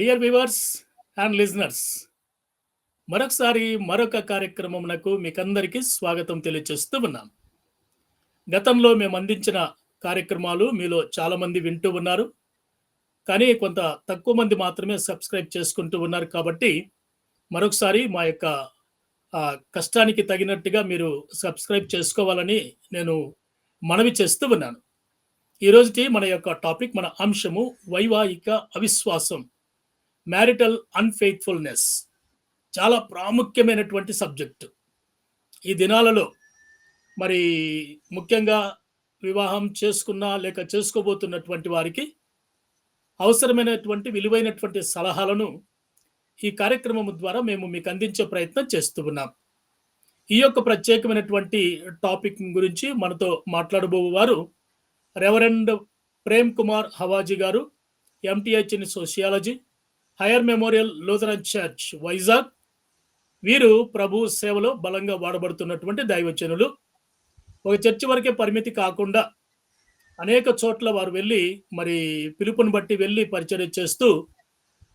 Dear viewers and listeners మరొకసారి మరొక కార్యక్రమమునకు మీకందరికీ స్వాగతం తెలియజేస్తూ ఉన్నాం. గతంలో మేము అందించిన కార్యక్రమాలు మీలో చాలామంది వింటూ ఉన్నారు. కానీ కొంత తక్కువ మంది మాత్రమే సబ్స్క్రైబ్ చేసుకుంటూ ఉన్నారు కాబట్టి మరొకసారి మా యొక్క కష్టానికి తగినట్టుగా మీరు సబ్స్క్రైబ్ చేసుకోవాలని నేను మనవి చేస్తూ ఉన్నాను. ఈరోజుకి మన యొక్క టాపిక్ మన అంశము వైవాహిక అవిశ్వాసం. మ్యారిటల్ అన్ఫెయిత్ఫుల్నెస్ చాలా ప్రాముఖ్యమైనటువంటి సబ్జెక్టు ఈ దినాలలో మరి ముఖ్యంగా వివాహం చేసుకున్న లేక చేసుకోబోతున్నటువంటి వారికి అవసరమైనటువంటి విలువైనటువంటి సలహాలను ఈ కార్యక్రమం ద్వారా మేము మీకు అందించే ప్రయత్నం చేస్తూ ఉన్నాం. ఈ యొక్క ప్రత్యేకమైనటువంటి టాపిక్ గురించి మనతో మాట్లాడబోవారు రెవరెండ్ ప్రేమ్ కుమార్ హవాజీ గారు MTh in sociology Heyer memorial Lutheran church Vizag. వీరు ప్రభు సేవలో బలంగా వాడబడుతున్నటువంటి దైవచనులు ఒక చర్చి వరకే పరిమితి కాకుండా అనేక చోట్ల వారు వెళ్ళి మరి పిలుపుని బట్టి వెళ్ళి పరిచయం చేస్తూ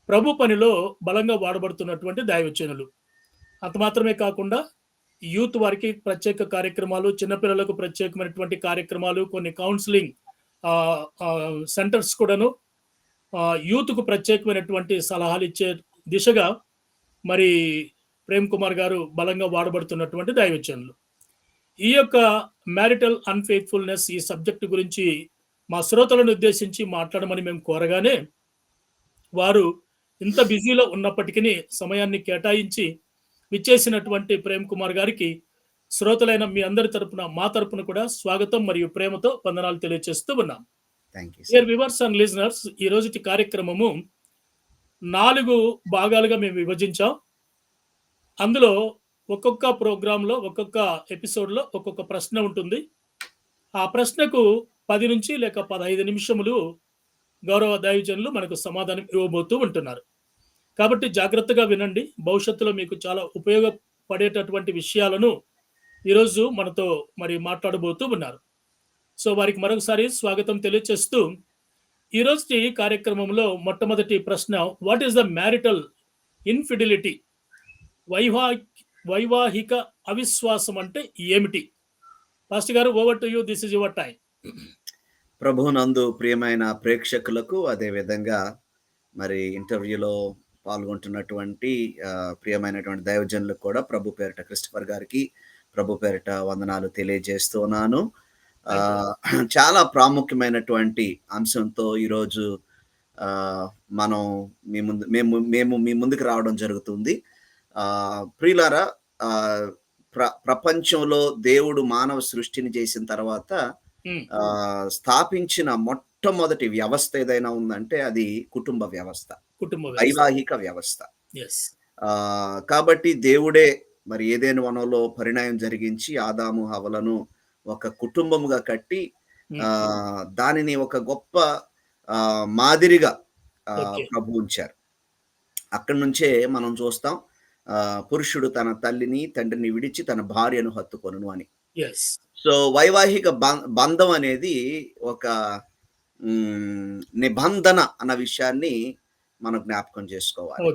ప్రభు పనిలో బలంగా వాడబడుతున్నటువంటి దైవచనులు అంత మాత్రమే కాకుండా యూత్ వారికి ప్రత్యేక కార్యక్రమాలు చిన్నపిల్లలకు ప్రత్యేకమైనటువంటి కార్యక్రమాలు కొన్ని కౌన్సిలింగ్ సెంటర్స్ కూడాను యూత్కు ప్రత్యేకమైనటువంటి సలహాలు ఇచ్చే దిశగా మరి ప్రేమ్ కుమార్ గారు బలంగా వాడబడుతున్నటువంటి దైవచనులు. ఈ యొక్క మ్యారిటల్ అన్ఫెయిత్ఫుల్నెస్ ఈ సబ్జెక్టు గురించి మా శ్రోతలను ఉద్దేశించి మాట్లాడమని మేము కోరగానే వారు ఇంత బిజీలో ఉన్నప్పటికీ సమయాన్ని కేటాయించి విచ్చేసినటువంటి ప్రేమ్ కుమార్ గారికి శ్రోతలైన మీ అందరి తరపున మా తరపున కూడా స్వాగతం మరియు ప్రేమతో వందనాలు తెలియజేస్తూ ఉన్నాం. డియర్ వివర్స్ అండ్ లిజనర్స్ ఈ రోజుటి కార్యక్రమము నాలుగు భాగాలుగా మేము విభజించాం. అందులో ఒక్కొక్క ప్రోగ్రాంలో ఒక్కొక్క ఎపిసోడ్లో ఒక్కొక్క ప్రశ్న ఉంటుంది. ఆ ప్రశ్నకు పది నుంచి లేక పదహైదు నిమిషములు గౌరవ దైవజనులు మనకు సమాధానం ఇవ్వబోతూ ఉంటున్నారు. కాబట్టి జాగ్రత్తగా వినండి. భవిష్యత్తులో మీకు చాలా ఉపయోగపడేటటువంటి విషయాలను ఈరోజు మనతో మరి మాట్లాడబోతూ ఉన్నారు. సో వారికి మరొకసారి స్వాగతం తెలియచేస్తూ ఈ కార్యక్రమంలో మొట్టమొదటి ప్రశ్న what is the marital infidelity viva వైవాహిక అవిశ్వాసం అంటే ఏమిటి? పాస్టర్ గారు over to you this is your time ప్రభునందు ప్రియమైన ప్రేక్షకులకు అదేవిధంగా మరి ఇంటర్వ్యూలో పాల్గొంటున్నటువంటి ప్రియమైనటువంటి దైవజనులకు కూడా ప్రభు పేరిట క్రిస్టఫర్ గారికి ప్రభు పేరిట వందనాలు తెలియజేస్తున్నాను. చాలా ప్రాముఖ్యమైనటువంటి అంశంతో ఈరోజు మనం మీ ముందు మేము మేము మీ ముందుకు రావడం జరుగుతుంది. ఆ ప్రియులారా ప్ర ప్రపంచంలో దేవుడు మానవ సృష్టిని చేసిన తర్వాత ఆ, స్థాపించిన మొట్టమొదటి వ్యవస్థ ఏదైనా ఉందంటే అది కుటుంబ వ్యవస్థ. కుటుంబ వైవాహిక వ్యవస్థ. కాబట్టి దేవుడే మరి ఏదైనా వనంలో పరిణామం జరిగించి ఆదాము హవలను ఒక కుటుంబముగా కట్టి ఆ దానిని ఒక గొప్ప ఆ మాదిరిగా. ప్రభు ఉంచారు. అక్కడి నుంచే మనం చూస్తాం ఆ పురుషుడు తన తల్లిని తండ్రిని విడిచి తన భార్యను హత్తుకొనును అని. సో వైవాహిక బం- బంధం అనేది ఒక నిబంధన అన్న విషయాన్ని మనం జ్ఞాపకం చేసుకోవాలి.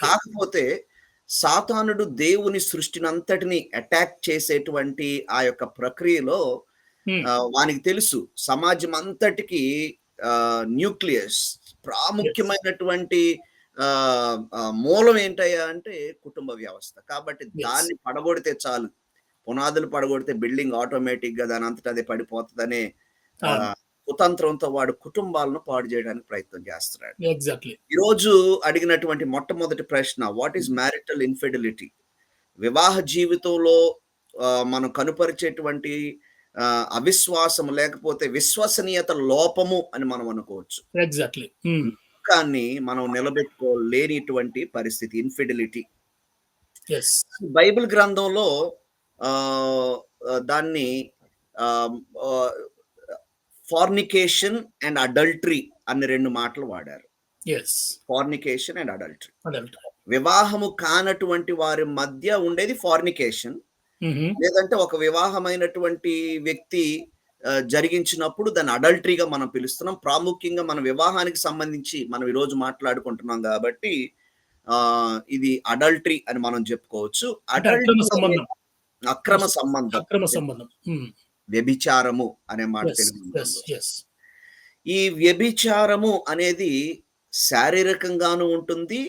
కాకపోతే సాతానుడు దేవుని సృష్టినంతటిని అటాక్ చేసేటువంటి ఆ యొక్క ప్రక్రియలో వానికి తెలుసు సమాజం అంతటికి న్యూక్లియస్ ప్రాముఖ్యమైనటువంటి మూలం ఏంటయ్యా అంటే కుటుంబ వ్యవస్థ కాబట్టి. దాన్ని పడగొడితే చాలు పునాదులు పడగొడితే బిల్డింగ్ ఆటోమేటిక్గా దాని అంతటా అదే పడిపోతుందనే అవును. కుతంత్రంతో వాడు కుటుంబాలను పాడు చేయడానికి ప్రయత్నం చేస్తున్నాడు. ఎగ్జాక్ట్లీ ఈ రోజు అడిగినటువంటి మొట్టమొదటి ప్రశ్న వాట్ ఈస్ మ్యారిటల్ ఇన్ఫిడిలిటీ వివాహ జీవితంలో మనం కనుపరిచేటువంటి అవిశ్వాసం లేకపోతే విశ్వసనీయత లోపము అని మనం అనుకోవచ్చు. ఎగ్జాక్ట్లీ కానీ మనం నిలబెట్టుకోలేనిటువంటి పరిస్థితి ఇన్ఫిడిలిటీ బైబిల్ గ్రంథంలో దాన్ని ఫార్నికేషన్ అండ్ అడల్టరీ అనే రెండు మాటలు వాడారు ఫార్నికేషన్ అండ్ అడల్టరీ అడల్ట్ వివాహము కానటువంటి వారి మధ్య ఉండేది ఫార్నికేషన్ లేదంటే ఒక వివాహమైనటువంటి వ్యక్తి జరిగించినప్పుడు దాన్ని అడల్టరీగా మనం పిలుస్తున్నాం. ప్రాముఖ్యంగా మన వివాహానికి సంబంధించి మనం ఈరోజు మాట్లాడుకుంటున్నాం గాబట్టి ఆహ్, ఇది అడల్టరీ అని మనం చెప్పుకోవచ్చు. అడల్టరీ అక్రమ సంబంధం. అక్రమ సంబంధం. వ్యభిచారము అనే మాట. యెస్. ఈ వ్యభిచారము అనేది శారీరకంగాను ఉంటుంది.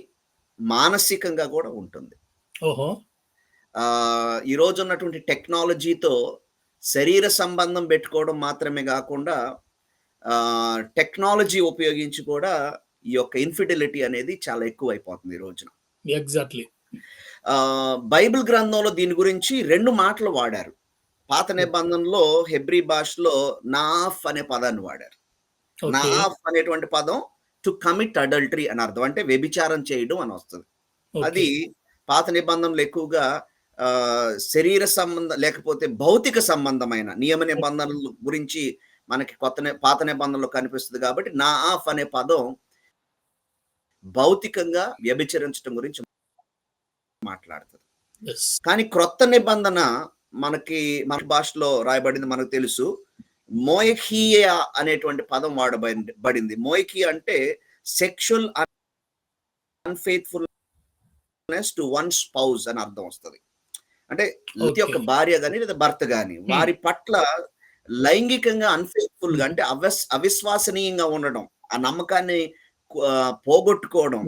మానసికంగా కూడా ఉంటుంది. ఓహో! ఆహ్, ఈ రోజు ఉన్నటువంటి టెక్నాలజీతో శరీర సంబంధం పెట్టుకోవడం మాత్రమే ఆహ్, టెక్నాలజీ ఉపయోగించి కూడా ఈ యొక్క ఇన్ఫిడిలిటీ అనేది చాలా ఎక్కువైపోతుంది ఈ రోజున. ఎగ్జాక్ట్‌లీ. బైబిల్ గ్రంథంలో దీని గురించి 2 మాటలు వాడారు. పాత నిబంధనలో హెబ్రీ భాషలో నాఫ్ అనే పదాన్ని వాడారు. నాఫ్ అనేటువంటి పదం టు కమిట్ అడల్టరీ అని అర్థం. అంటే వ్యభిచారం చేయడం అని వస్తది. అది. పాత నిబంధనలు ఎక్కువగా శరీర సంబంధం లేకపోతే భౌతిక సంబంధమైన నియమ నిబంధనల గురించి మనకి కొత్త ని పాత నిబంధనలో కనిపిస్తది కాబట్టి నాఆఫ్ అనే పదం భౌతికంగా వ్యభిచరించడం గురించి మాట్లాడుతది. కానీ క్రొత్త నిబంధన మనకి మన భాషలో రాయబడింది మనకు తెలుసు. మోయఖీయ అనేటువంటి పదం వాడబడింది బడింది. మోయఖీ అంటే sexual unfaithfulness to one spouse అని అర్థం వస్తది. అంటే ప్రతి ఒక్క. భార్య గాని లేదా భర్త గాని హ్మ్. వారి పట్ల లైంగికంగా అన్‌ఫెయిత్‌ఫుల్‌గా అంటే అవస్ అవిశ్వసనీయంగా ఉండడం. ఆ నమ్మకాన్ని పోగొట్టుకోవడం.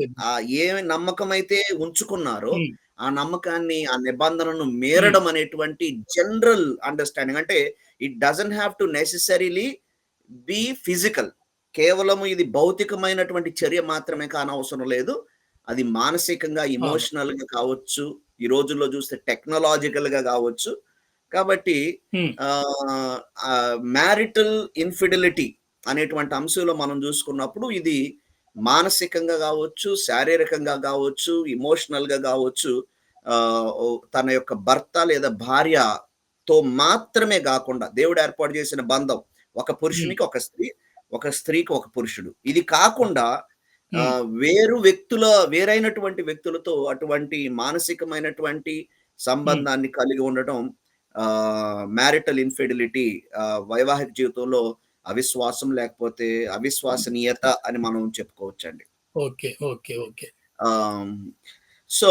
ఏ నమ్మకమైతే ఉంచుకున్నారో హ్మ్. ఆ నమ్మకాన్ని, ఆ నిబంధనను మీరడం అనేటువంటి జనరల్ అండర్‌స్టాండింగ్. అంటే it doesn't have to necessarily be physical. కేవలం ఇది భౌతికమైనటువంటి చర్య మాత్రమే కానవసరం లేదు. అది మానసికంగా, అవును. ఎమోషనల్‌గా కావచ్చు. ఈ రోజుల్లో చూస్తే టెక్నాలాజికల్‌గా కావచ్చు. కాబట్టి మ్యారిటల్ ఇన్ఫిడిలిటీ అనేటువంటి అంశంలో మనం చూసుకున్నప్పుడు ఇది మానసికంగా గావచ్చు, శారీరకంగా గావచ్చు. ఆహ్, ఓ తన యొక్క భర్త లేదా భార్యతో మాత్రమే గాకుండా దేవుడు ఏర్పాటు చేసిన బంధం. ఒక. పురుషునికి ఒక స్త్రీ, ఒక స్త్రీకి ఒక పురుషుడు. ఇది కాకుండా వేరు వ్యక్తుల వేరైనటువంటి వ్యక్తులతో అటువంటి మానసికమైనటువంటి. సంబంధాన్ని కలిగి ఉండటం మ్యారిటల్ ఇన్ఫిడిలిటీ వైవాహిక జీవితంలో అవిశ్వాసం లేకపోతే అవిశ్వసనీయత అని మనం చెప్పుకోవచ్చండి. ఓకే. ఓకే. ఓకే. సో,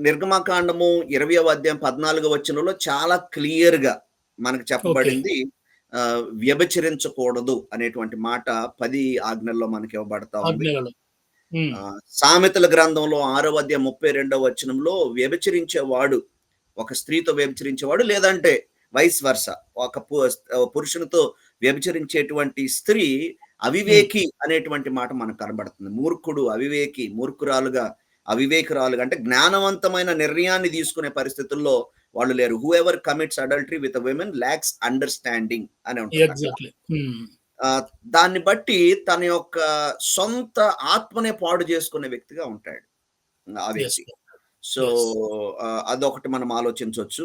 నిర్గమకాండము 20వ అధ్యాయం 14వ వచనంలో చాలా క్లియర్‌గా మనకు ఓకే. చెప్పబడింది. వ్యభిచరించకూడదు అనేటువంటి మాట 10 ఆజ్ఞల్లో మనకి ఇవ్వబడతా ఉంది. సామెతల గ్రంథంలో 6వ అధ్యాయం 32వ వచనంలో వ్యభిచరించేవాడు ఒక స్త్రీతో వ్యభిచరించేవాడు లేదంటే వైస్ వర్సా ఒక పురుషునితో వ్యభిచరించేటువంటి స్త్రీ. అవివేకి అనేటువంటి మాట మనకు కనబడుతుంది. మూర్ఖుడు, అవివేకి, మూర్ఖురాలుగా, అవివేకురాలుగా అంటే జ్ఞానవంతమైన నిర్ణయాన్ని తీసుకునే పరిస్థితుల్లో వాళ్ళు లేరు. Whoever commits adultery with women lacks understanding అని. హ్మ్. ఆహ్, దాన్ని బట్టి తన యొక్క సొంత ఆత్మనే పాడు చేసుకునే వ్యక్తిగా ఉంటాడు. ఆ యెస్. వ్యక్తి. సో, అదొకటి మనం ఆలోచించొచ్చు.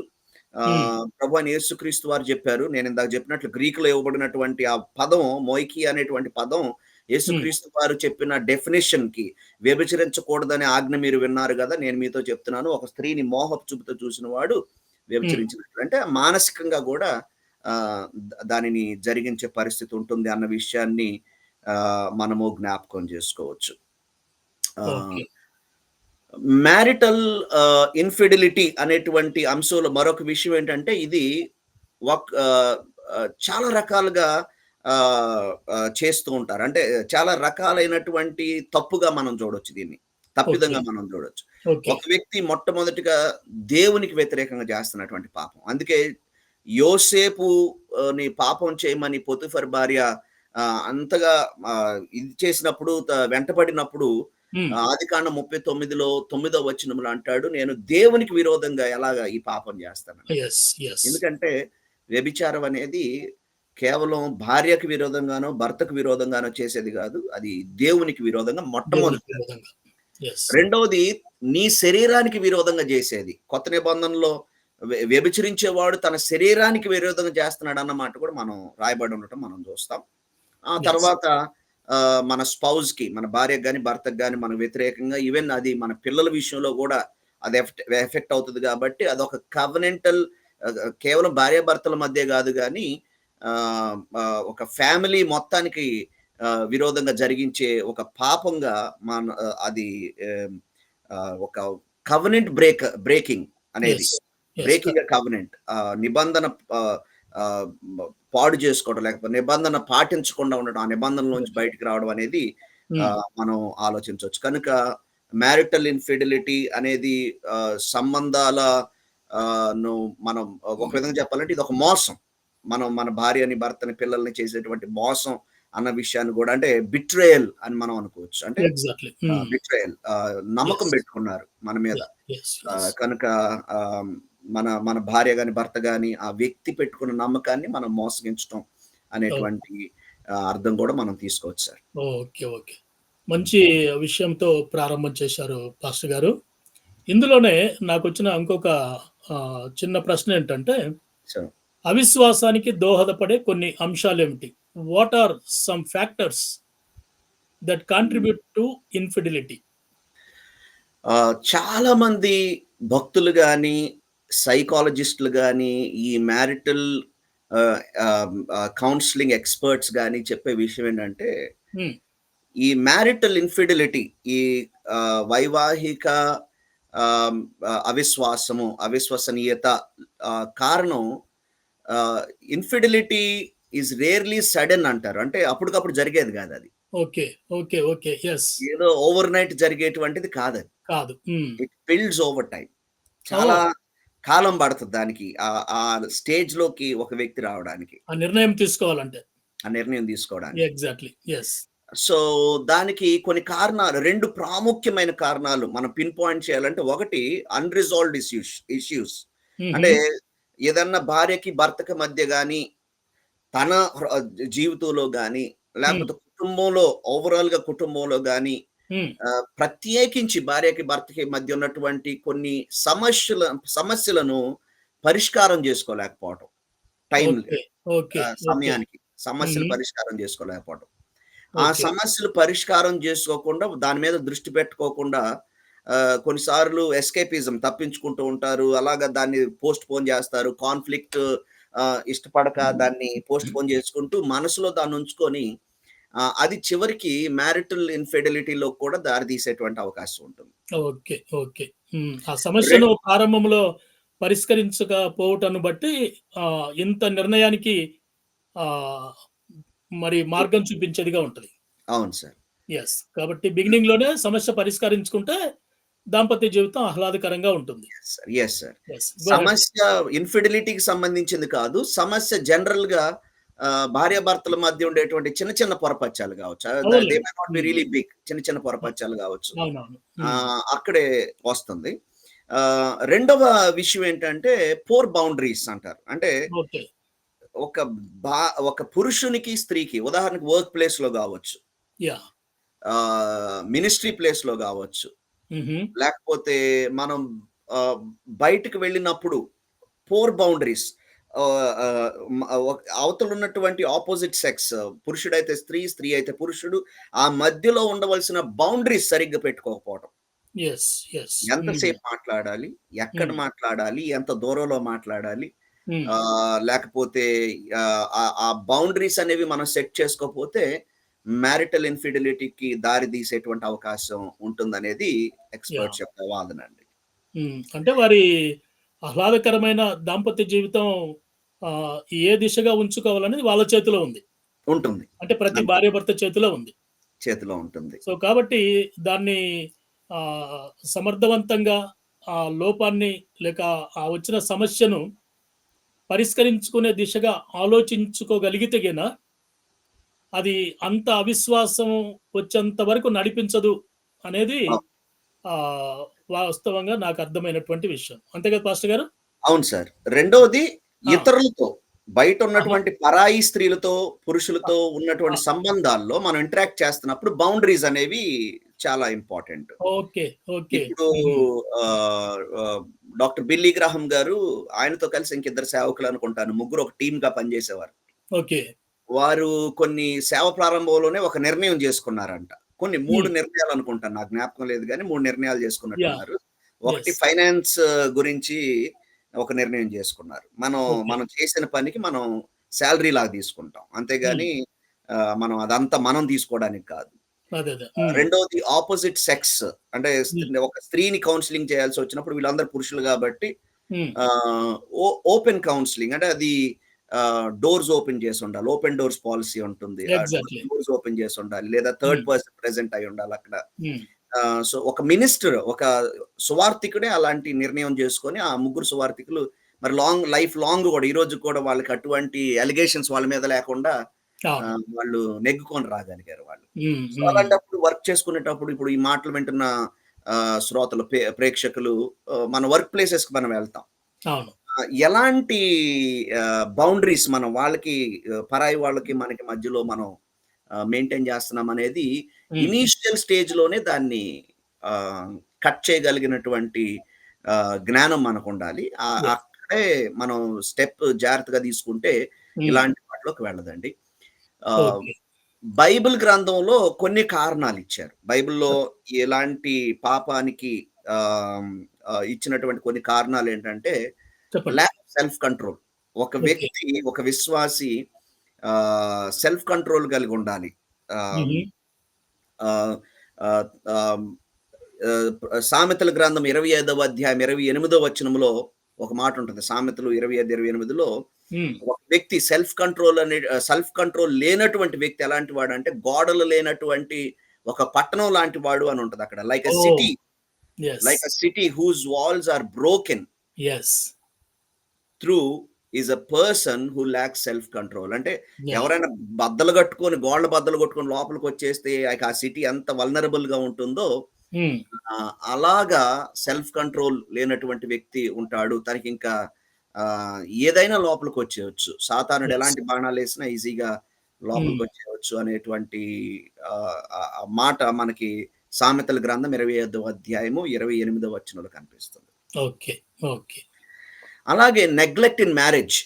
ఆహ్, ప్రభువైన యేసుక్రీస్తు వారు చెప్పారు. నేను ఇందాక చెప్పినట్లు గ్రీకులో ఇవ్వబడినటువంటి ఆ పదం మోయికి అనేటువంటి పదం. యేసుక్రీస్తు వారు చెప్పిన డెఫినిషన్‌కి వ్యభిచరించకూడదనే ఆజ్ఞ మీరు విన్నారు గదా! నేను మీతో చెప్తున్నాను. ఒక స్త్రీని మోహపు చూపుతో చూసిన వాడు. వ్యభిచరించినట్లు. అంటే మానసికంగా ద దానిని జరిగించే పరిస్థితి ఉంటుంది అన్న విషయాన్ని మనము జ్ఞాపకం జేసుకోవచ్చు. మ్యారిటల్ ఇన్ఫిడిలిటీ అనేటువంటి అంశంలో మరొక విషయం ఏంటంటే ఇది చాలా రకాలుగా చేస్తూ ఉంటారు. అంటే చాలా రకాలైనటువంటి తప్పుగా మనం చూడొచ్చు దీన్ని. తప్పిదంగా మనం చూడొచ్చు. ఒక వ్యక్తి మొట్టమొదటిగా దేవునికి వ్యతిరేకంగా చేస్తున్నటువంటి పాపం. అందుకే యోసేపు ని పాపం చేయమని పొతిఫర్ భార్య అంతగా ఇది చేసినప్పుడు వెంటబడినప్పుడు హ్మ్. ఆహ్, ఆదికాండం 39లో 9వ వచనంలో అంటాడు. నేను దేవునికి విరోధంగా ఎలాగా ఈ పాపం. యెస్. ఎందుకంటే వ్యభిచారం అనేది కేవలం భార్యకి విరోధంగానో, భర్తకు విరోధంగానో చేసేది గాదు. అది దేవునికి విరోధంగా. యెస్. రెండోది నీ శరీరానికి విరోధంగా జేసేది. కొత్త నిబంధనలో వ్య వ్యభిచరించేవాడు తన శరీరానికి విరోధంగా చేస్తున్నాడన్న మాట కూడా మనం రాయబడి ఉండటం మనం చూస్తాం. ఆ. తర్వాత మన స్పౌస్‌కి మన భార్యకి గాని, భర్తకు గాని మన వ్యతిరేకంగా ఈవెన్ అది మన పిల్లల విషయంలో గూడా అది ఎఫెక్ట్ ఎఫెక్ట్ అవుతది గాబట్టి అదొక కవెనెంటల్ కేవలం భార్యాభర్తల మధ్య ఆహ్, ఆహ్, ఒక ఫ్యామిలీ మొత్తానికి విరోధంగా జరిగించే ఒక పాపంగా మన అది ఒక కవెనెంట్ బ్రేక్ బ్రేకింగ్ అనేది. బ్రేకింగ్. కవెనెంట్ నిబంధన పాడు చేసుకోవడం లేకపోతే నిబంధన పాటించకుండా ఉండడం, ఆ నిబంధనలోంచి ఓకే. బయటికి రావడం అనేది. ఆహ్, మనం ఆలోచించొచ్చు. కనుక మ్యారిటల్ ఇన్‌ఫిడిలిటీ అనేది సంబంధాల మనం ఒక విధంగా చెప్పాలంటే ఇదొక మోసం. మనం మన భార్యని, భర్తని, పిల్లల్ని చేసేటువంటి మోసం అన్న విషయాన్ని గూడా అంటే బిట్రేయల్ అని మనం అనుకోవచ్చు. అంటే. బిట్రేయల్ నమ్మకం. పెట్టుకున్నారు మన మీద. కనుక మన మన భార్య గాని, భర్త గాని ఆ వ్యక్తి పెట్టుకున్న నమ్మకాన్ని మనం మోసగించటం ఓకే. అనేటువంటి అర్థం గూడా మనం తీసుకోవచ్చు సార్. ఓకే. ఓకే. మంచి విషయంతో ప్రారంభం చేశారు పాస్టర్ గారు. ఇందులోనే నాకొచ్చిన ఇంకొక ఆహ్, చిన్న ప్రశ్న ఏంటంటే, అవిశ్వాసానికి దోహదపడే కొన్ని అంశాలేమిటి? What are some factors that. Contribute to infidelity? Ah, చాలామంది భక్తులు గాని, సైకాలజిస్ట్‌లు గాని, ఈ మ్యారిటల్ కౌన్సెలింగ్ ఎక్స్‌పర్ట్స్ గాని చెప్పే విషయం ఏంటంటే. ఈ మ్యారిటల్ ఇన్‌ఫిడిలిటీ ఈ వైవాహిక అవిశ్వాసము, అవిశ్వసనీయత కారణం ఇన్‌ఫిడిలిటీ ఈస్ రేర్‌లీ సడెన్ అంటారు. అంటే అప్పటికప్పుడు జరిగేది గాదది. ఓకే. ఓకే. ఓకే. యెస్. ఏదో ఓవర్‌నైట్ జరిగేటువంటిది కాదది. కాదు. హ్మ్. It builds over time. చాలా! కాలం పడతది దానికి. ఆ స్టేజ్‌లోకి ఒక వ్యక్తి రావడానికి. ఆ నిర్ణయం తీసుకోవాలంటే. ఆ నిర్ణయం తీసుకోవడానికి. ఎగ్జాక్ట్‌లీ. యెస్. సో, దానికి కొన్ని కారణాలు 2 ప్రాముఖ్యమైన కారణాలు మనం పిన్ పాయింట్ చేయాలంటే, ఒకటి అన్‌రిజాల్వ్డ్ ఇష్యూస్ ఇష్యూస్. అంటే. ఏదన్నా భార్యకి, భర్తకి మధ్య గాని, తన జీవితంలో గాని, హ్మ్. లేకపోతే కుటుంబంలో ఓవరాల్‌గా కుటుంబంలో గాని హ్మ్. ఆహ్, ప్రత్యేకించి భార్యకి, భర్తకి మధ్య ఉన్నటువంటి కొన్ని సమస్యల సమస్యలను పరిష్కారం చేసుకోలేకపోవటం. ఓకే. సమయానికి సమస్యలు. పరిష్కారం చేసుకోలేకపోవటం. ఆ. సమస్యలు పరిష్కారం చేసుకోకుండా, దాని మీద దృష్టి పెట్టుకోకుండా కొన్నిసార్లు ఎస్కేపిజం తప్పించుకుంటూ ఉంటారు. అలాగా దాన్ని పోస్ట్‌పోన్ చేస్తారు. కాన్‌ఫ్లిక్ట్ ఇష్టపడక దాన్ని పోస్ట్‌పోన్ చేసుకుంటూ మనసులో దాన్ని ఉంచుకొని అది చివరికి మ్యారిటల్ ఇన్‌ఫిడిలిటీ‌లోకి కూడా దారి తీసేటువంటి అవకాశం ఉంటుంది. ఓకే. ఓకే. ఆ సమస్యను ప్రారంభంలో పరిష్కరించకపోవటాన్ని బట్టి ఇంత నిర్ణయానికి మరి మార్గం చూపించేదిగా ఉంటది. అవును సార్. యెస్. కాబట్టి బిగినింగ్‌లోనే సమస్య పరిష్కరించుకుంటే దాంపత్య జీవితం ఆహ్లాదకరంగా ఉంటుంది. గో. సమస్య ఇన్‌ఫిడిలిటీకి సంబంధించింది కాదు. సమస్య జనరల్‌గా ఆహ్, భార్యాభర్తల మధ్య ఉండేటువంటి చిన్న చిన్న పొరపచ్చాలు కావచ్చు. బి. Really big. చిన్న చిన్న! పొరపచ్చాలు కావచ్చు. అక్కడే వస్తుంది. రెండవ విషయం ఏంటంటే పూర్ బౌండరీస్ అంటారు. అంటే. ఒక భా ఒక పురుషునికి, స్త్రీకి ఉదాహరణకు వర్క్ ప్లేస్‌లో గావచ్చు. యాహ్! ఆహ్, మినిస్ట్రీ ప్లేస్‌లో గావచ్చు. హుహు. లేకపోతే మనం బయటికి వెళ్ళినప్పుడు పూర్ బౌండరీస్ అవతల ఉన్నటువంటి అపోజిట్ సెక్స్ పురుషుడైతే స్త్రీ, స్త్రీ అయితే పురుషుడు. ఆ మధ్యలో ఉండవలసిన బౌండరీస్ సరిగ్గా పెట్టుకోకపోవడం. ఎంతసేపు మాట్లాడాలి? ఎక్కడ హ్మ్. మాట్లాడాలి? ఎంత దూరంలో మాట్లాడాలి? ఆహ్, లేకపోతే ఆ బౌండరీస్ అనేవి మనం సెట్ చేసుకోకపోతే మ్యారిటల్ ఇన్‌ఫిడిలిటీకి దారి తీసేటువంటి అవకాశం ఉంటుందనేది ఎక్స్‌పర్ట్స్! యొక్క వాదనండి. హ్మ్. అంటే వారి ఆహ్లాదకరమైన దాంపత్య జీవితం ఏ దిశగా ఉంచుకోవాలనేది వాళ్ళ చేతిలో ఉంది. ఉంటుంది. అంటే ప్రతి అంతే. భార్యాభర్త చేతిలో ఉంది. చేతిలో ఉంటుంది. సో, కాబట్టి దాన్ని సమర్థవంతంగా ఆ లోపాన్ని లేక ఆ వచ్చిన సమస్యను పరిష్కరించుకునే దిశగా ఆలోచించుకోగలిగితే గిన అది అంత అవిశ్వాసం వచ్చేంత వరకు నడిపించదు అనేది ఆ! వాస్తవంగా నాకు అర్థమైనటువంటి విషయం. అంతే కదా పాస్టర్ గారు? అవును సార్. రెండోది ఆ! ఇతరులతో బయట! ఉన్నటువంటి పరాయి స్త్రీలతో! పురుషులతో! ఉన్నటువంటి సంబంధాల్లో మనం ఇంటరాక్ట్ చేస్తున్నప్పుడు బౌండరీస్ అనేవి చాలా ఇంపార్టెంట్. ఇప్పుడు డాక్టర్ బిల్లీ గ్రాహం గారు ఆయనతో కలిసి ఇంకిద్దరు సేవకులు అనుకుంటాను. ముగ్గురు ఒక టీమ్‌గా పనిచేసేవారు. ఓకే. వారు కొన్ని సేవ ప్రారంభంలోనే ఒక నిర్ణయం చేసుకున్నారంట. కొన్ని 3 హ్మ్. నిర్ణయాలు అనుకుంటాను. నాకు జ్ఞాపకం లేదు గానీ 3 నిర్ణయాలు! చేసుకున్నట్టున్నారు. ఒకటి. ఫైనాన్స్ గురించి ఒక నిర్ణయం చేసుకున్నారు. మనం. మనం చేసిన పనికి మనం శాలరీ లాగా తీసుకుంటాం. అంతేగాని మనం అదంతా మనం తీసుకోవడానికి కాదు. రెండవది ఆపోజిట్ సెక్స్. అంటే ఒక స్త్రీని కౌన్సిలింగ్ చేయాల్సి వచ్చినప్పుడు వీళ్ళందరూ పురుషులు కాబట్టి ఓపెన్ కౌన్సిలింగ్ అంటే అది డోర్స్ ఓపెన్ చేసి ఉండాలి. ఓపెన్ డోర్స్ పాలసీ ఉంటుంది. డోర్స్ ఓపెన్ చేసి ఉండాలి. లేదా థర్డ్. పర్సన్ ప్రెసెంట్ అయి ఉండాలి అక్కడ. సో ఒక మినిస్టర్ ఒక సువార్థికుడే అలాంటి నిర్ణయం చేసుకొని ఆ ముగ్గురు సువార్థికులు మరి లాంగ్ లైఫ్ లాంగ్ కూడా ఈ రోజు కూడా వాళ్ళకి అటువంటి అలిగేషన్స్ వాళ్ళ మీద లేకుండా వాళ్ళు నెగ్గుకొని రాగలిగారు వాళ్ళు. అలాంటప్పుడు వర్క్ చేసుకునేటప్పుడు ఇప్పుడు ఈ మాటలు వింటున్న ఆ, శ్రోతలు ప్రే- ప్రేక్షకులు మన వర్క్ ప్లేసెస్కి మనం వెళ్తాం. ఎలాంటి బౌండరీస్ మనం వాళ్ళకి పరాయి వాళ్ళకి మనకి మధ్యలో మనం మెయింటైన్ చేస్తున్నాం అనేది. ఇనీషియల్ స్టేజ్లోనే దాన్ని కట్ చేయగలిగినటువంటి జ్ఞానం మనకు ఉండాలి. అక్కడే మనం స్టెప్ జాగ్రత్తగా తీసుకుంటే. ఇలాంటి వాటిలోకి వెళ్ళదండి. బైబిల్ గ్రంథంలో కొన్ని కారణాలు ఇచ్చారు. బైబిల్లో ఎలాంటి పాపానికి ఇచ్చినటువంటి కొన్ని కారణాలు ఏంటంటే ల్యాక్ సెల్ఫ్ కంట్రోల్ ఒక. వ్యక్తి ఒక విశ్వాసి సెల్ఫ్ కంట్రోల్ కలిగి ఉండాలి. సామెతల గ్రంథం ఇరవై ఐదవ అధ్యాయం ఇరవై ఎనిమిదవ వచనంలో ఒక మాట ఉంటుంది సామెతలు ఇరవై ఐదు ఇరవై ఎనిమిదిలో. ఒక వ్యక్తి సెల్ఫ్ కంట్రోల్ అనే సెల్ఫ్ కంట్రోల్ లేనటువంటి వ్యక్తి ఎలాంటి వాడు అంటే గోడలు లేనటువంటి ఒక పట్టణం లాంటి వాడు అని ఉంటది అక్కడ like a. City Yes. Like a city whose walls are broken Yes. Through is a person who lack self control అంటే. ఎవరైనా బద్దలు కట్టుకొని గోడల బద్దలు కొట్టుకొని లోపలికి వచ్చేస్తే ఆ సిటీ ఎంత వల్నరబుల్గా ఉంటుందో Hmm. అలాగా సెల్ఫ్ కంట్రోల్ లేనటువంటి వ్యక్తి ఉంటాడు తనకి ఇంకా ఏదైనా లోపలికి వచ్చేయచ్చు సాతానుడు. ఎలాంటి బాణాలు వేసినా ఈజీగా లోపలికి Hmm. వచ్చేయచ్చు అనేటువంటి మాట మనకి సామెతల గ్రంథం ఇరవై ఐదో అధ్యాయము ఇరవై ఎనిమిదో వచనంలో కనిపిస్తుంది Okay. Okay. అలాగే నెగ్లెక్ట్ ఇన్ మ్యారేజ్.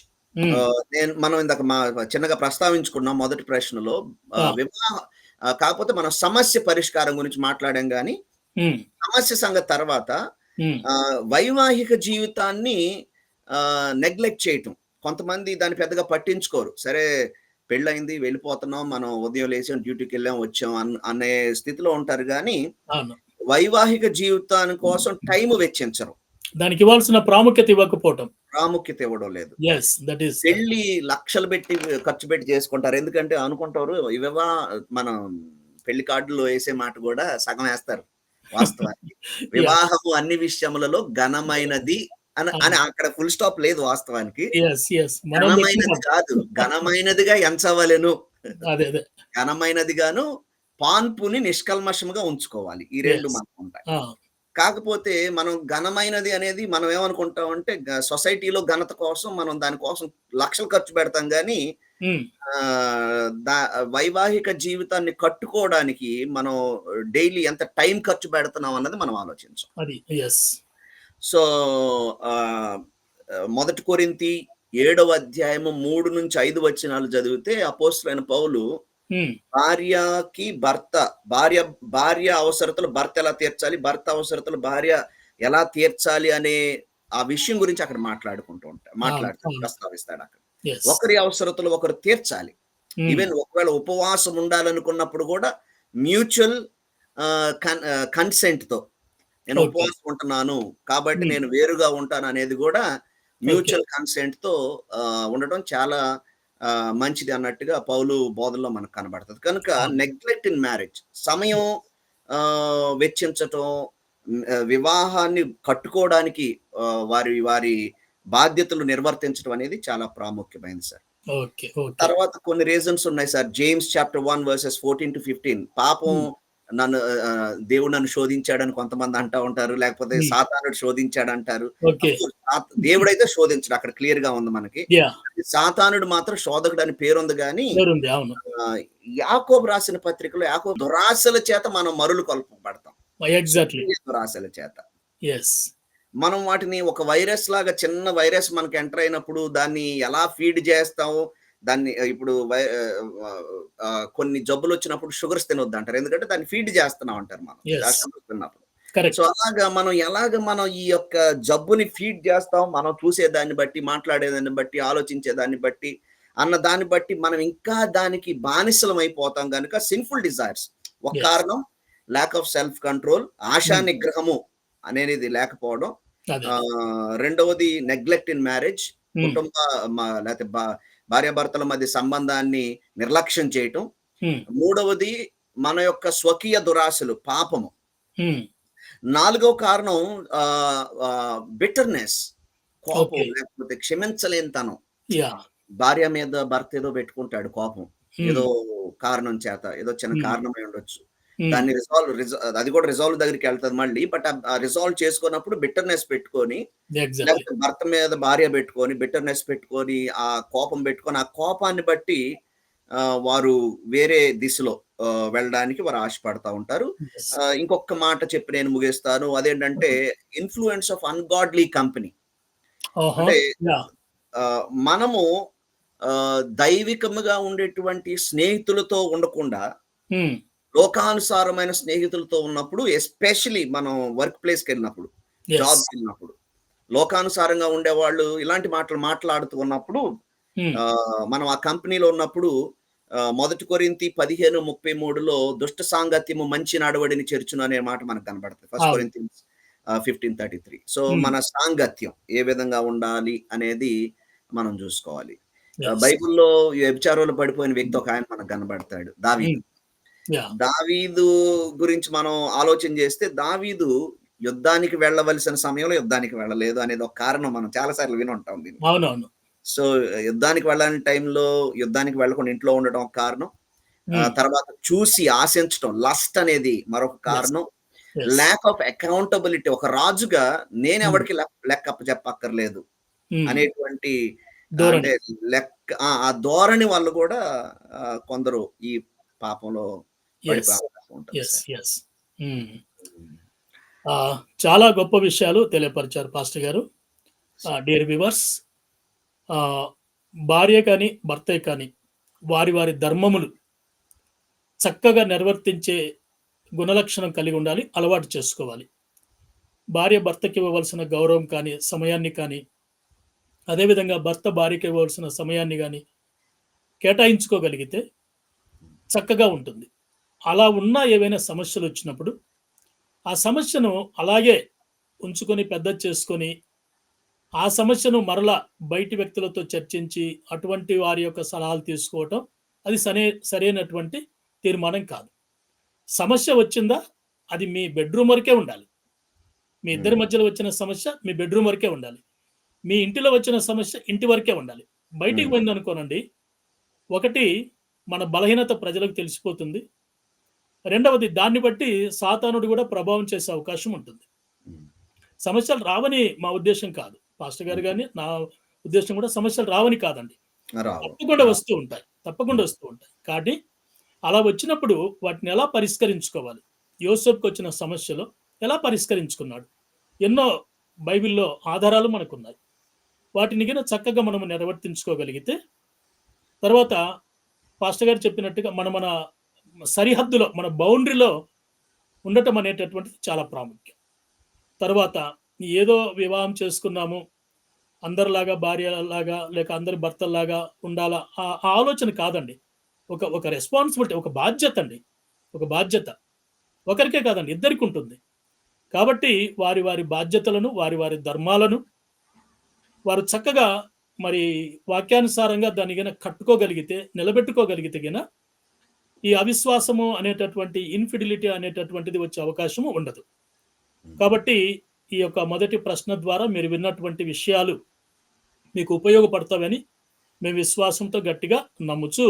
నేను మనం ఇందాక మా చిన్నగా ప్రస్తావించుకున్నాం మొదటి ప్రశ్నలో. వివాహ కాకపోతే మనం సమస్య పరిష్కారం గురించి మాట్లాడాం కానీ. సమస్య సంగతి తర్వాత వైవాహిక జీవితాన్ని నెగ్లెక్ట్ చేయటం. కొంతమంది దాన్ని పెద్దగా పట్టించుకోరు. సరే పెళ్ళయింది వెళ్ళిపోతున్నాం మనం ఉదయం లేచాం డ్యూటీకి వెళ్ళాం వచ్చాం అన్- స్థితిలో ఉంటారు కానీ వైవాహిక జీవితాని కోసం టైం వెచ్చించరు. దానికి ఇవ్వాల్సిన ప్రాముఖ్యత ఇవ్వకపోవటం. ప్రాముఖ్యత ఇవ్వడం లేదు. ఎస్ దట్ ఈస్ పెళ్ళి లక్షలు పెట్టి ఖర్చు పెట్టి చేసుకుంటారు. ఎందుకంటే అనుకుంటారు ఇవా మనం పెళ్ళి కార్డులో వేసే మాట కూడా సగం వేస్తారు వాస్తవానికి. వివాహము అన్ని విషయములలో ఘనమైనది అని అని అక్కడ ఫుల్ స్టాప్ లేదు వాస్తవానికి. ఘనమైనది. కాదు. ఘనమైనదిగా ఎంచవలెను. అదే అదే. ఘనమైనదిగాను పాన్పుని నిష్కల్మషముగా ఉంచుకోవాలి. ఈ రెండు. మనకు ఉంటాయి. కాకపోతే మనం ఘనమైనది అనేది మనం ఏమనుకుంటాం అంటే సొసైటీలో ఘనత కోసం మనం దానికోసం లక్షలు ఖర్చు పెడతాం కానీ దా- వైవాహిక జీవితాన్ని కట్టుకోవడానికి మనం డైలీ ఎంత టైం ఖర్చు పెడుతున్నాం అన్నది మనం ఆలోచించాం. అది ఎస్ సో ఆ, మొదటి కొరింతి ఏడవ అధ్యాయము మూడు నుంచి ఐదు వచనాలు చదివితే అపోస్తులైన పౌలు భార్యకి భర్త భార్య భార్య అవసరతలు భర్త ఎలా తీర్చాలి భర్త అవసరతలు భార్య ఎలా తీర్చాలి అనే ఆ విషయం గురించి అక్కడ మాట్లాడుకుంటూ ఉంటాడు మాట్లాడుతాడు అవును. ప్రస్తావిస్తాడు అక్కడ ఒకరి అవసరతలు ఒకరు తీర్చాలి ఈవెన్ ఒకవేళ ఉపవాసం ఉండాలనుకున్నప్పుడు కూడా మ్యూచువల్ కన్సెంట్తో నేను. ఉపవాసం ఉంటున్నాను కాబట్టి. నేను వేరుగా ఉంటాను అనేది కూడా మ్యూచువల్ కన్సెంట్తో ఆ, ఉండటం చాలా మంచిది అన్నట్టుగా పౌలు బోధనలో మనకు కనబడుతుంది. కనుక. నెగ్లెక్ట్ ఇన్ మ్యారేజ్ సమయం ఆ, వెచ్చించటం వివాహాన్ని కట్టుకోవడానికి వారి వారి బాధ్యతలు నిర్వర్తించడం అనేది చాలా ప్రాముఖ్యమైనది సార్. తర్వాత కొన్ని రీజన్స్ ఉన్నాయి sir. James chapter one verses fourteen to fifteen పాపం Hmm. నన్ను దేవుడు నన్ను శోధించాడని కొంతమంది అంటా ఉంటారు లేకపోతే Hmm. సాతానుడు శోధించాడు అంటారు ఓకే దేవుడైతే శోధించడు అక్కడ క్లియర్గా ఉంది మనకి. సాతానుడు మాత్రం శోధకుడు అని పేరుంది కానీ యాకోబు రాసిన పత్రికలో యాకోబు దురాశల చేత మనం మరులు కొల్పబడతాం ఎగ్జాక్ట్లీ దురాశల చేత. ఎస్ మనం వాటిని ఒక వైరస్ లాగా చిన్న వైరస్ మనకి ఎంటర్ అయినప్పుడు దాన్ని ఎలా ఫీడ్ చేస్తాము దాన్ని ఇప్పుడు కొన్ని జబ్బులు వచ్చినప్పుడు షుగర్స్ తినొద్దు అంటారు. ఎందుకంటే దాన్ని ఫీడ్ చేస్తున్నాం అంటారు మనం. సో అలాగా మనం ఎలాగ మనం ఈ యొక్క జబ్బుని ఫీడ్ చేస్తాం మనం చూసేదాన్ని బట్టి మాట్లాడేదాన్ని బట్టి ఆలోచించేదాన్ని బట్టి అన్న దాన్ని బట్టి మనం ఇంకా దానికి బానిసలం అయిపోతాం కనుక సిన్ఫుల్ డిజైర్స్ ఒక. కారణం ల్యాక్ ఆఫ్ సెల్ఫ్ కంట్రోల్ ఆశా Hmm. నిగ్రహము అనేది లేకపోవడం. రెండవది నెగ్లెక్ట్ ఇన్ మ్యారేజ్ కుటుంబ లేకపోతే భార్యాభర్తల మధ్య సంబంధాన్ని నిర్లక్ష్యం చేయటం. మూడవది మన యొక్క స్వకీయ దురాశలు పాపము. నాలుగవ కారణం బిటర్నెస్ కోపం. లేకపోతే క్షమించలేనితనం. భార్య మీద భర్త ఏదో పెట్టుకుంటాడు కోపం. ఏదో కారణం చేత ఏదో చిన్న. కారణమై ఉండొచ్చు. దాన్ని రిజాల్వ్ అది కూడా రిజాల్వ్ దగ్గరికి వెళ్తుంది మళ్ళీ బట్ ఆ రిజాల్వ్ చేసుకున్నప్పుడు బిటర్నెస్ పెట్టుకొని లేకపోతే భర్త మీద భార్య పెట్టుకొని బిటర్నెస్ పెట్టుకొని ఆ కోపం పెట్టుకొని ఆ కోపాన్ని బట్టి వారు వేరే దిశలో వెళ్ళడానికి వారు ఆశపడతా ఉంటారు. ఇంకొక మాట చెప్పి నేను ముగిస్తాను. అదేంటంటే ఇన్ఫ్లుయెన్స్ ఆఫ్ అన్గాడ్లీ కంపెనీ అంటే మనము దైవికముగా ఉండేటువంటి స్నేహితులతో ఉండకుండా ఉమ్, లోకానుసారమైన స్నేహితులతో ఉన్నప్పుడు ఎస్పెషలీ మనం వర్క్ ప్లేస్కి వెళ్ళినప్పుడు జాబ్ వెళ్ళినప్పుడు. లోకానుసారంగా ఉండేవాళ్ళు ఇలాంటి మాటలు మాట్లాడుతూ ఉన్నప్పుడు ఆ, మనం ఆ కంపెనీలో ఉన్నప్పుడు మొదటి కొరింతి పదిహేను ముప్పై మూడులో దుష్ట సాంగత్యము మంచి నడవడిని చేర్చును అనే మాట మనకు కనబడుతుంది. ఫస్ట్. కొరింతి fifteen thirty three so Hmm. మన సాంగత్యం ఏ విధంగా ఉండాలి అనేది మనం చూసుకోవాలి. బైబిల్లో వ్యభిచారంలో పడిపోయిన వ్యక్తి ఒక ఆయన మనకు కనబడతాడు. దావీదు. యా దావీదు గురించి మనం ఆలోచన చేస్తే దావీదు యుద్ధానికి వెళ్ళవలసిన సమయంలో యుద్ధానికి వెళ్ళలేదు అనేది ఒక కారణం మనం చాలా సార్లు విని ఉంటాం దీన్ని. అవునవును. సో యుద్ధానికి వెళ్ళని టైంలో యుద్ధానికి వెళ్ళకుండా ఇంట్లో ఉండడం ఒక కారణం. ఆ, ఉమ్, తర్వాత చూసి ఆశించడం లస్ట్ అనేది మరొక కారణం. ల్యాక్ ఆఫ్ అకౌంటబిలిటీ ఒక రాజుగా నేను ఎవరికి లెక్క చెప్పక్కర్లేదు ఉమ్, అనేటువంటి. అంటే లెక్క ఆ, ధోరణి వాళ్ళు కూడా కొందరు ఈ పాపంలో ఉమ్. ఆ, చాలా గొప్ప విషయాలు తెలియపరిచారు పాస్టర్ గారు. డియర్ వివర్స్ భార్య కానీ భర్తే కానీ వారి వారి ధర్మములు చక్కగా నిర్వర్తించే గుణలక్షణం కలిగి ఉండాలి అలవాటు చేసుకోవాలి. భార్య భర్తకి ఇవ్వవలసిన గౌరవం కానీ సమయాన్ని కానీ అదేవిధంగా భర్త భార్యకి ఇవ్వవలసిన సమయాన్ని కానీ కేటాయించుకోగలిగితే చక్కగా ఉంటుంది. అలా ఉన్న ఏవైనా సమస్యలు వచ్చినప్పుడు ఆ సమస్యను అలాగే ఉంచుకొని పెద్ద చేసుకొని ఆ సమస్యను మరలా బయటి వ్యక్తులతో చర్చించి అటువంటి వారి యొక్క సలహాలు తీసుకోవటం అది సరే సరైనటువంటి తీర్మానం కాదు. సమస్య వచ్చిందా అది మీ బెడ్రూమ్ వరకే ఉండాలి. మీ ఇద్దరి. మధ్యలో వచ్చిన సమస్య మీ బెడ్రూమ్ వరకే ఉండాలి. మీ ఇంటిలో వచ్చిన సమస్య ఇంటి వరకే ఉండాలి. బయటికి. పోయింది అనుకోనండి ఒకటి మన బలహీనత ప్రజలకు తెలిసిపోతుంది. రెండవది దాన్ని బట్టి సాతానుడు కూడా ప్రభావం చేసే అవకాశం ఉంటుంది. సమస్యలు రావని మా ఉద్దేశం కాదు. పాస్టర్ గారు కానీ నా ఉద్దేశం కూడా సమస్యలు రావని కాదండి. తప్పకుండా వస్తూ ఉంటాయి. తప్పకుండా వస్తూ ఉంటాయి. కాబట్టి అలా వచ్చినప్పుడు వాటిని ఎలా పరిష్కరించుకోవాలి? యోసేపుకి వచ్చిన సమస్యలో ఎలా పరిష్కరించుకున్నాడు? ఎన్నో బైబిల్లో ఆధారాలు మనకున్నాయి. వాటిని గిన చక్కగా మనం నిర్వర్తించుకోగలిగితే తర్వాత పాస్టర్ గారు చెప్పినట్టుగా మన మన సరిహద్దులో మన బౌండరీలో ఉండటం అనేటటువంటిది చాలా ప్రాముఖ్యం. తర్వాత ఏదో వివాహం చేసుకున్నాము అందరిలాగా భార్యలాగా లేక అందరి భర్తల్లాగా ఉండాలా ఆ ఆలోచన కాదండి. ఒక ఒక రెస్పాన్సిబిలిటీ ఒక బాధ్యత అండి. ఒక బాధ్యత. ఒకరికే కాదండి ఇద్దరికి ఉంటుంది. కాబట్టి వారి వారి బాధ్యతలను వారి వారి ధర్మాలను వారు చక్కగా మరి వాక్యానుసారంగా దాని కట్టుకోగలిగితే నిలబెట్టుకోగలిగితే గన ఈ అవిశ్వాసము అనేటటువంటి ఇన్ఫిడిలిటీ అనేటటువంటిది వచ్చే అవకాశము ఉండదు. కాబట్టి ఈ యొక్క మొదటి ప్రశ్న ద్వారా మీరు విన్నటువంటి విషయాలు మీకు ఉపయోగపడతావని మేము విశ్వాసంతో గట్టిగా నమ్ముచు